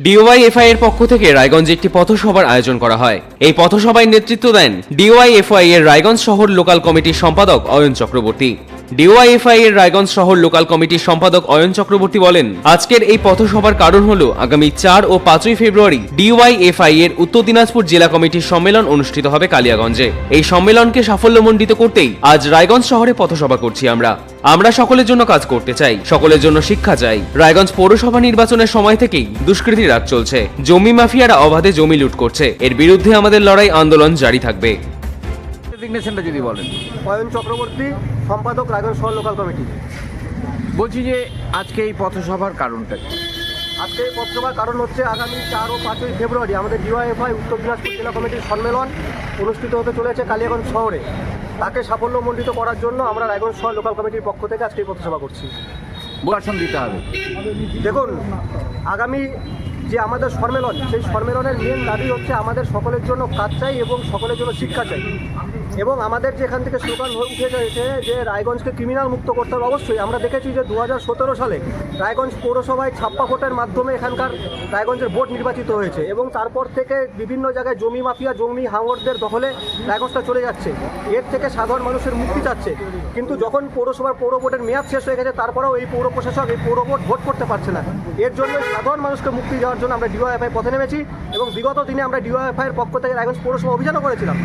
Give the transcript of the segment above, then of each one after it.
DYFI এর পক্ষ থেকে রায়গঞ্জে একটি পথসভার আয়োজন করা হয়। এই পথসভায় নেতৃত্ব দেন ডিওয়াইএফআই এর রায়গঞ্জ শহর লোকাল কমিটির সম্পাদক অয়ন চক্রবর্তী। ডিওয়াইএফআই এর রায়গঞ্জ শহর লোকাল কমিটির সম্পাদক অয়ন চক্রবর্তী বলেন, আজকের এই পথসভার কারণ হল আগামী চার ও পাঁচই ফেব্রুয়ারি ডিওয়াইএফআই এর উত্তর দিনাজপুর জেলা কমিটির সম্মেলন অনুষ্ঠিত হবে কালিয়াগঞ্জে। এই সম্মেলনকে সাফল্যমণ্ডিত করতেই আজ রায়গঞ্জ শহরে পথসভা করছি আমরা। আমরা সকলের জন্য কাজ করতে চাই, সকলের জন্য শিক্ষা চাই। রায়গঞ্জ পৌরসভা নির্বাচনের সময় থেকেই দুষ্কৃতির রাগ চলছে। জমি মাফিয়ারা অবাধে জমি লুট করছে। এর বিরুদ্ধে আমাদের লড়াই আন্দোলন জারি থাকবে। ডেজিগনেশনটা যদি বলেন। অয়ন চক্রবর্তী সম্পাদক রায়গঞ্জ শহর লোকাল কমিটি। বলছি যে আজকে এই পথসভার কারণটা কি? আজকে এই পথসভার কারণ হচ্ছে আগামী চার ও পাঁচই ফেব্রুয়ারি আমাদের ডিওয়াইএফআই উত্তর দিনাজপুর জেলা কমিটির সম্মেলন অনুষ্ঠিত হতে চলেছে কালিয়াগঞ্জ শহরে। তাকে সাফল্যমণ্ডিত করার জন্য আমরা রায়গঞ্জ শহর লোকাল কমিটির পক্ষ থেকে আজকে এই পথসভা করছি। ভাষণ দিতে হবে। দেখুন আগামী যে আমাদের সম্মেলন, সেই সম্মেলনের মেন দাবি হচ্ছে আমাদের সকলের জন্য কাজ চাই এবং সকলের জন্য শিক্ষা চাই। এবং আমাদের যে এখান থেকে স্লোগান উঠে গেছে যে রায়গঞ্জকে ক্রিমিনাল মুক্ত করতে হবে, অবশ্যই। আমরা দেখেছি যে দু হাজার সতেরো সালে রায়গঞ্জ পৌরসভায় ছাপ্পা ভোটের মাধ্যমে এখানকার রায়গঞ্জের ভোট নির্বাচিত হয়েছে এবং তারপর থেকে বিভিন্ন জায়গায় জমি মাফিয়া, জমি হাঙরদের দখলে রায়গঞ্জটা চলে যাচ্ছে। এর থেকে সাধারণ মানুষের মুক্তি চাচ্ছে। কিন্তু যখন পৌরসভার পৌর ভোটের মেয়াদ শেষ হয়ে গেছে, তারপরেও এই পৌর প্রশাসক, এই পৌর ভোট ভোট করতে পারছে না। এর জন্য সাধারণ মানুষকে মুক্তি দেওয়ার জন্য আমরা ডিওএফআই পথে নেমেছি এবং বিগত দিনে আমরা ডিওএফআই এর পক্ষ থেকে রায়গঞ্জ পৌরসভা অভিযানও করেছিলাম।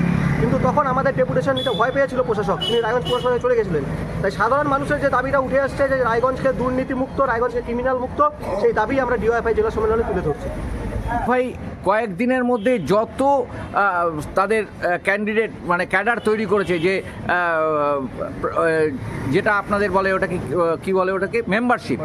কিন্তু তখন আমাদের ডেপুটেশন নিতে ভয় পেয়েছিল প্রশাসক। তিনি রায়গঞ্জ পৌরসভায় চলে গেছিলেন। তাই সাধারণ মানুষের যে দাবিটা উঠে আসছে যে রায়গঞ্জকে দুর্নীতি মুক্ত রায়গঞ্জকে ক্রিমিনাল মুক্ত, সেই দাবি আমরা ডিওএফআই জেলা সম্মেলনে তুলে ধরছি। ভাই, কয়েকদিনের মধ্যে যত তাদের ক্যান্ডিডেট মানে ক্যাডার তৈরি করেছে যে যেটা আপনাদের বলে ওটাকে, কি বলে ওটাকে মেম্বারশিপ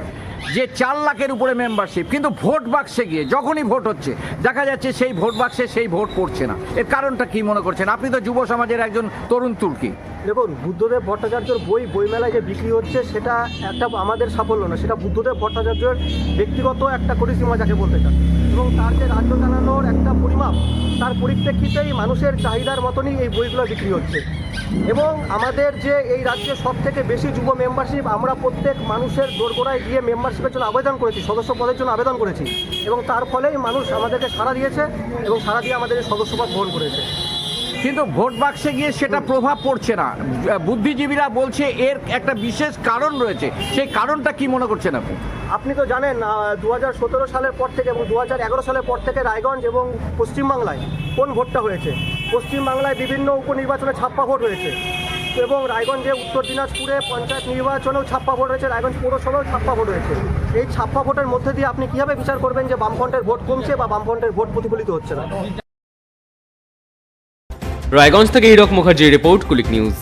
যে চার লাখের উপরে মেম্বারশিপ কিন্তু ভোট বাক্সে গিয়ে, যখনই ভোট হচ্ছে, দেখা যাচ্ছে সেই ভোট বাক্সে সেই ভোট পড়ছে না। এর কারণটা কি মনে করছেন? আপনি তো যুব সমাজের একজন তরুণ তুর্কি। দেখুন, বুদ্ধদেব ভট্টাচার্যর বই, বইমেলায় যে বিক্রি হচ্ছে, সেটা একটা আমাদের সাফল্য না, সেটা বুদ্ধদেব ভট্টাচার্যের ব্যক্তিগত একটা করিসীমা যাকে বলতে চান। এবং তার যে রাজ্য চালানোর একটা পরিমাপ, তার পরিপ্রেক্ষিতেই মানুষের চাহিদার মতনই এই বইগুলো বিক্রি হচ্ছে। এবং আমাদের যে এই রাজ্যে সব থেকে বেশি যুব মেম্বারশিপ আমরা প্রত্যেক মানুষের দোরগোড়ায় গিয়ে মেম্বারশিপের জন্য আবেদন করেছি সদস্য পদের জন্য আবেদন করেছি। এবং তার ফলেই মানুষ আমাদেরকে সাড়া দিয়েছে এবং সাড়া দিয়ে আমাদের এই সদস্যপদ গ্রহণ করেছে। কিন্তু ভোট বাক্সে গিয়ে সেটা প্রভাব পড়ছে না। বুদ্ধিজীবীরা বলছে এর একটা বিশেষ কারণ রয়েছে। সেই কারণটা কি মনে করছেন আপনি? আপনি তো জানেন দু হাজার সতেরো সালের পর থেকে এবং দু হাজার এগারো সালের পর থেকে রায়গঞ্জ এবং পশ্চিমবাংলায় কোন ভোটটা হয়েছে? পশ্চিমবাংলায় বিভিন্ন উপনির্বাচনে ছাপ্পা ভোট হয়েছে। এবং রায়গঞ্জে উত্তর দিনাজপুরে পঞ্চায়েত নির্বাচনেও ছাপ্পা ভোট রয়েছে, রায়গঞ্জ পৌরসভাও ছাপ্পা ভোট রয়েছে। এই ছাপ্পা ভোটের মধ্যে দিয়ে আপনি কীভাবে বিচার করবেন যে বামফ্রন্টের ভোট কমছে বা বামফ্রন্টের ভোট প্রতিফলিত হচ্ছে না? রায়গঞ্জ থেকে হিরক মুখার্জির রিপোর্ট, কুলিক নিউজ।